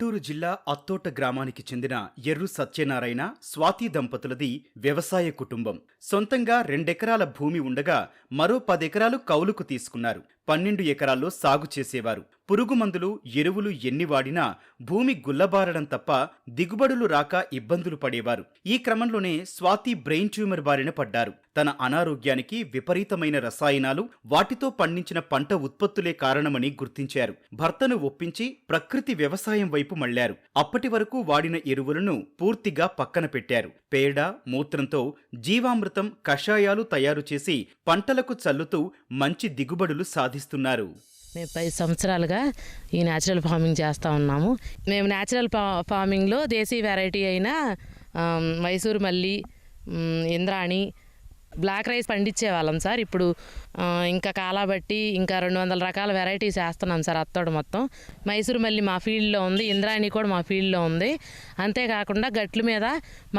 గుంటూరు జిల్లా అత్తోట గ్రామానికి చెందిన ఎర్రు సత్యనారాయణ స్వాతి దంపతులది వ్యవసాయ కుటుంబం. సొంతంగా రెండెకరాల భూమి ఉండగా మరో పదెకరాలు కౌలుకు తీసుకున్నారు. పన్నెండు ఎకరాల్లో సాగు చేసేవారు. పురుగు మందులు ఎరువులు ఎన్ని వాడినా భూమి గుల్లబారడం తప్ప దిగుబడులు రాక ఇబ్బందులు పడేవారు. ఈ క్రమంలోనే స్వాతి బ్రెయిన్ ట్యూమర్ బారిన పడ్డారు. తన అనారోగ్యానికి విపరీతమైన రసాయనాలు వాటితో పండించిన పంట ఉత్పత్తులే కారణమని గుర్తించారు. భర్తను ఒప్పించి ప్రకృతి వ్యవసాయం వైపు మళ్ళారు. అప్పటి వరకు వాడిన ఎరువులను పూర్తిగా పక్కన పెట్టారు. పేడ మూత్రంతో జీవామృతం కషాయాలు తయారు చేసి పంటలకు చల్లుతూ మంచి దిగుబడులు సాధిస్తున్నారు మేము పది సంవత్సరాలుగా ఈ న్యాచురల్ ఫార్మింగ్ చేస్తూ ఉన్నాము. మేము న్యాచురల్ ఫా ఫార్మింగ్లో దేశీ వెరైటీ అయిన మైసూరు మల్లి ఇంద్రాణి బ్లాక్ రైస్ పండించే వాళ్ళం సార్. ఇప్పుడు ఇంకా కాలాబట్టి ఇంకా రెండు వందల రకాల వెరైటీస్ వేస్తున్నాం సార్ అత్తోడు మొత్తం. మైసూరు మళ్ళీ మా ఫీల్డ్లో ఉంది ఇంద్రాణి కూడా మా ఫీల్డ్లో ఉంది. అంతేకాకుండా గట్ల మీద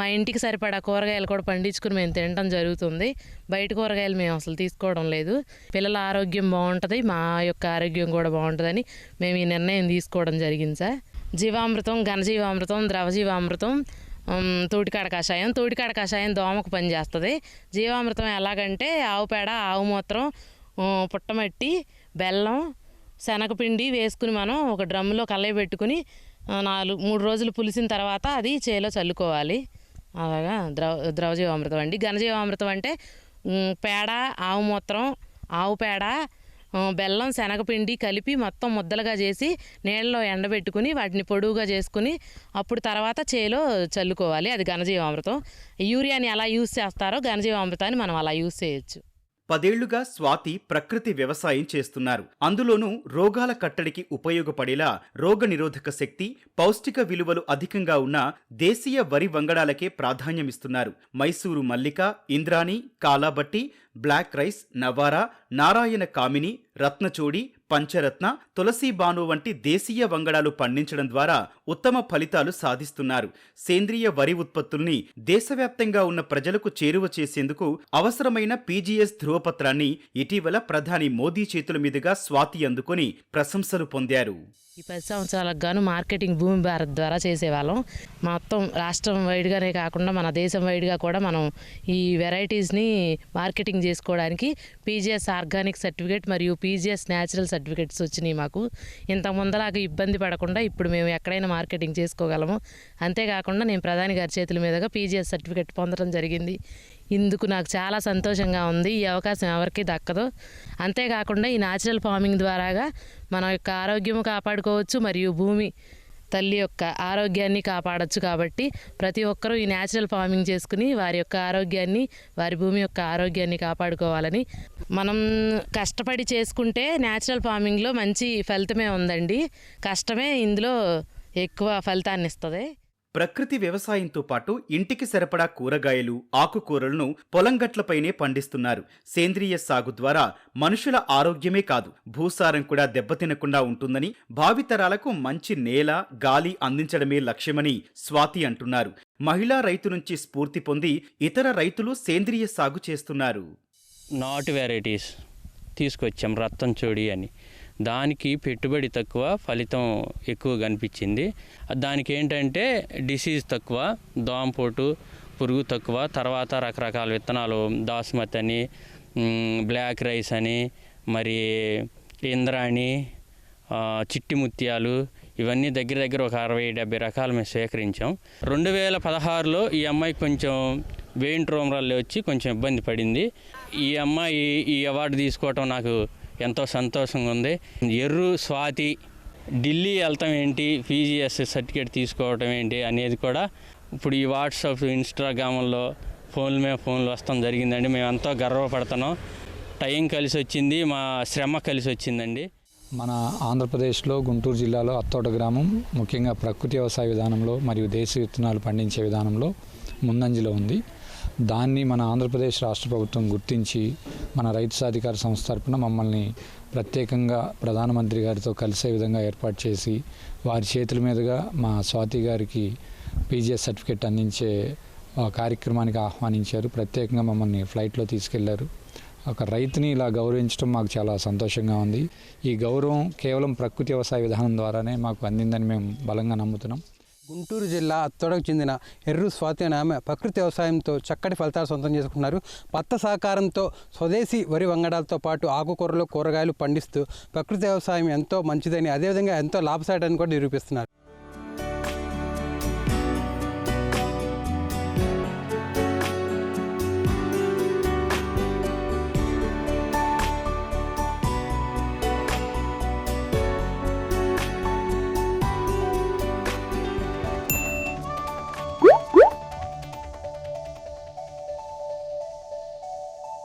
మా ఇంటికి సరిపడా కూరగాయలు కూడా పండించుకుని మేము తినడం జరుగుతుంది. బయట కూరగాయలు మేము అసలు తీసుకోవడం లేదు. పిల్లల ఆరోగ్యం బాగుంటుంది మా యొక్క ఆరోగ్యం కూడా బాగుంటుందని మేము ఈ నిర్ణయం తీసుకోవడం జరిగింది సార్. జీవామృతం ఘనజీవామృతం ద్రవజీవామృతం తోటికాడ కషాయం తోటికాడ కషాయం దోమకు పనిచేస్తుంది జీవామృతం ఎలాగంటే ఆవు పేడ ఆవు మూత్రం పుట్టమట్టి బెల్లం శనగపిండి వేసుకుని మనం ఒక డ్రమ్లో కల్లయి పెట్టుకుని నాలుగు మూడు రోజులు పులిసిన తర్వాత అది చేలో చల్లుకోవాలి. అలాగా ద్రవ ద్రవజీవామృతం అండి. ఘనజీవామృతం అంటే పేడ ఆవు మూత్రం ఆవు పేడ బెల్లం శనగపిండి కలిపి మొత్తం ముద్దలుగా చేసి నీళ్ళలో ఎండబెట్టుకుని వాటిని పొడువుగా చేసుకుని అప్పుడు తర్వాత చేలో చల్లుకోవాలి. అది ఘనజీవామృతం. యూరియాని ఎలా యూస్ చేస్తారో ఘనజీవామృతాన్ని మనం అలా యూస్ చేయొచ్చు. పదేళ్ళుగా స్వాతి ప్రకృతి వ్యవసాయం చేస్తున్నారు. అందులోనూ రోగాల కట్టడికి ఉపయోగపడేలా రోగనిరోధక శక్తి పౌష్టిక విలువలు అధికంగా ఉన్న దేశీయ వరి వంగడాలకే ప్రాధాన్యమిస్తున్నారు. మైసూరు మల్లిక ఇంద్రాణి కాలాబట్టి బ్లాక్ రైస్ నవారా నారాయణ కామిని రత్నచూడి పంచరత్న తులసీబాను వంటి దేశీయ వంగడాలు పండించడం ద్వారా ఉత్తమ ఫలితాలు సాధిస్తున్నారు. సేంద్రియ వరి ఉత్పత్తుల్ని దేశవ్యాప్తంగా ఉన్న ప్రజలకు చేరువ చేసేందుకు అవసరమైన పీజీఎస్ ధృవపత్రాన్ని ఇటీవల ప్రధాని మోదీ చేతుల మీదుగా స్వాతి అందుకుని ప్రశంసలు పొందారు. ఈ పది సంవత్సరాలకు గాను మార్కెటింగ్ భూమి భారత్ ద్వారా చేసేవాళ్ళం. మొత్తం రాష్ట్రం వైడ్గానే కాకుండా మన దేశం వైడ్గా కూడా మనం ఈ వెరైటీస్ని మార్కెటింగ్ చేసుకోవడానికి పీజీఎస్ ఆర్గానిక్ సర్టిఫికేట్ మరియు పీజీఎస్ న్యాచురల్ సర్టిఫికేట్స్ వచ్చినాయి మాకు. ఇంత ముందలాగా ఇబ్బంది పడకుండా ఇప్పుడు మేము ఎక్కడైనా మార్కెటింగ్ చేసుకోగలము. అంతేకాకుండా నేను ప్రధాని గారి చేతుల మీదుగా పీజీఎస్ సర్టిఫికేట్ పొందడం జరిగింది. ఇందుకు నాకు చాలా సంతోషంగా ఉంది. ఈ అవకాశం ఎవరికి దక్కదు. అంతేకాకుండా ఈ న్యాచురల్ ఫార్మింగ్ ద్వారాగా మన యొక్క ఆరోగ్యము కాపాడుకోవచ్చు. మరియు భూమి తల్లి యొక్క ఆరోగ్యాన్ని కాపాడొచ్చు కాబట్టి ప్రతి ఒక్కరూ ఈ న్యాచురల్ ఫార్మింగ్ చేసుకుని వారి యొక్క ఆరోగ్యాన్ని వారి భూమి యొక్క ఆరోగ్యాన్ని కాపాడుకోవాలని. మనం కష్టపడి చేసుకుంటే న్యాచురల్ ఫార్మింగ్లో మంచి ఫలితమే ఉందండి. కష్టమే ఇందులో ఎక్కువ ఫలితాన్ని ఇస్తుంది ప్రకృతి వ్యవసాయంతో పాటు ఇంటికి సరిపడా కూరగాయలు ఆకుకూరలను పొలం గట్లపైనే పండిస్తున్నారు. సేంద్రియ సాగు ద్వారా మనుషుల ఆరోగ్యమే కాదు భూసారం కూడా దెబ్బతినకుండా ఉంటుందని భావితరాలకు మంచి నేల గాలి అందించడమే లక్ష్యమని స్వాతి అంటున్నారు. మహిళా రైతు నుంచి స్ఫూర్తి పొంది ఇతర రైతులు సేంద్రియ సాగు చేస్తున్నారు. నాటు వెరైటీస్ తీసుకొచ్చాం రత్తం చోడి అని. దానికి పెట్టుబడి తక్కువ ఫలితం ఎక్కువ కనిపించింది. దానికి ఏంటంటే డిసీజ్ తక్కువ దోమపోటు పురుగు తక్కువ తర్వాత రకరకాల విత్తనాలు దాస్మతి అని బ్లాక్ రైస్ అని మరి ఇంద్రాణి చిట్టి ముత్యాలు ఇవన్నీ దగ్గర దగ్గర ఒక అరవై డెబ్బై రకాలు మేము సేకరించాం. రెండు వేల పదహారులో ఈ అమ్మాయి కొంచెం వెయిన్ ట్రోమరాల్లో వచ్చి కొంచెం ఇబ్బంది పడింది. ఈ అమ్మాయి ఈ అవార్డు తీసుకోవటం నాకు ఎంతో సంతోషంగా ఉంది. ఎర్రు స్వాతి ఢిల్లీ వెళ్తాం ఏంటి? పీజీఎస్ సర్టిఫికేట్ తీసుకోవటం ఏంటి? అనేది కూడా ఇప్పుడు ఈ వాట్సాప్ ఇన్స్టాగ్రామ్లో ఫోన్ల మీద ఫోన్లు వస్తాం జరిగిందండి. మేము ఎంతో గర్వపడుతున్నాం. టైం కలిసి వచ్చింది. మా శ్రమ కలిసి వచ్చిందండి. మన ఆంధ్రప్రదేశ్లో గుంటూరు జిల్లాలో అత్తోట గ్రామం ముఖ్యంగా ప్రకృతి వ్యవసాయ విధానంలో మరియు దేశీ విత్తనాలు పండించే విధానంలో ముందంజలో ఉంది. దాన్ని మన ఆంధ్రప్రదేశ్ రాష్ట్ర ప్రభుత్వం గుర్తించి మన రైతు సాధికార సంస్థ తరపున మమ్మల్ని ప్రత్యేకంగా ప్రధానమంత్రి గారితో కలిసే విధంగా ఏర్పాటు చేసి వారి చేతుల మీదుగా మా స్వాతి గారికి పీజీఎస్ సర్టిఫికేట్ అందించే కార్యక్రమానికి ఆహ్వానించారు. ప్రత్యేకంగా మమ్మల్ని ఫ్లైట్లో తీసుకెళ్ళారు. ఒక రైతుని ఇలా గౌరవించడం మాకు చాలా సంతోషంగా ఉంది. ఈ గౌరవం కేవలం ప్రకృతి వ్యవసాయ విధానం ద్వారానే మాకు అందిందని మేము బలంగా నమ్ముతున్నాం. గుంటూరు జిల్లా అత్తోడకు చెందిన ఎర్రు స్వాతి అనే ఆమె ప్రకృతి వ్యవసాయంతో చక్కటి ఫలితాలు సొంతం చేసుకున్నారు భర్త సహకారంతో స్వదేశీ వరి వంగడాలతో పాటు ఆకుకూరలు కూరగాయలు పండిస్తూ ప్రకృతి వ్యవసాయం ఎంతో మంచిదని అదేవిధంగా ఎంతో లాభసాటని కూడా నిరూపిస్తున్నారు.